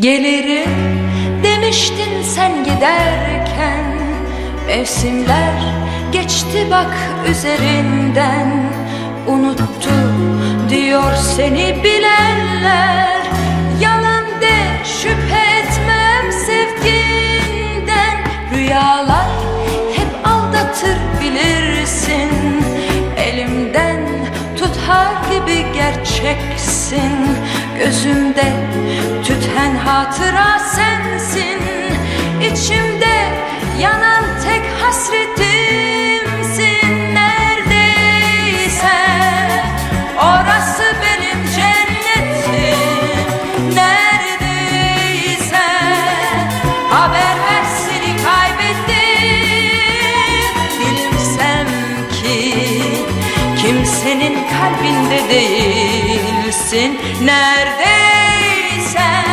Gelirim demiştin sen giderken. Mevsimler geçti bak üzerinden. Unuttu diyor seni bilenler. Yalan de şüphe etmem sevginden. Rüyalar hep aldatır bilirsin. Elimden tutar gibi gerçeksin. Gözümde tüten hatıra sensin. İçimde yanan tek hasretimsin. Neredeyse orası benim cennetim. Neredeyse haber ver seni kaybettim. Bilsem ki kimsenin kalbinde değilsin. Nerede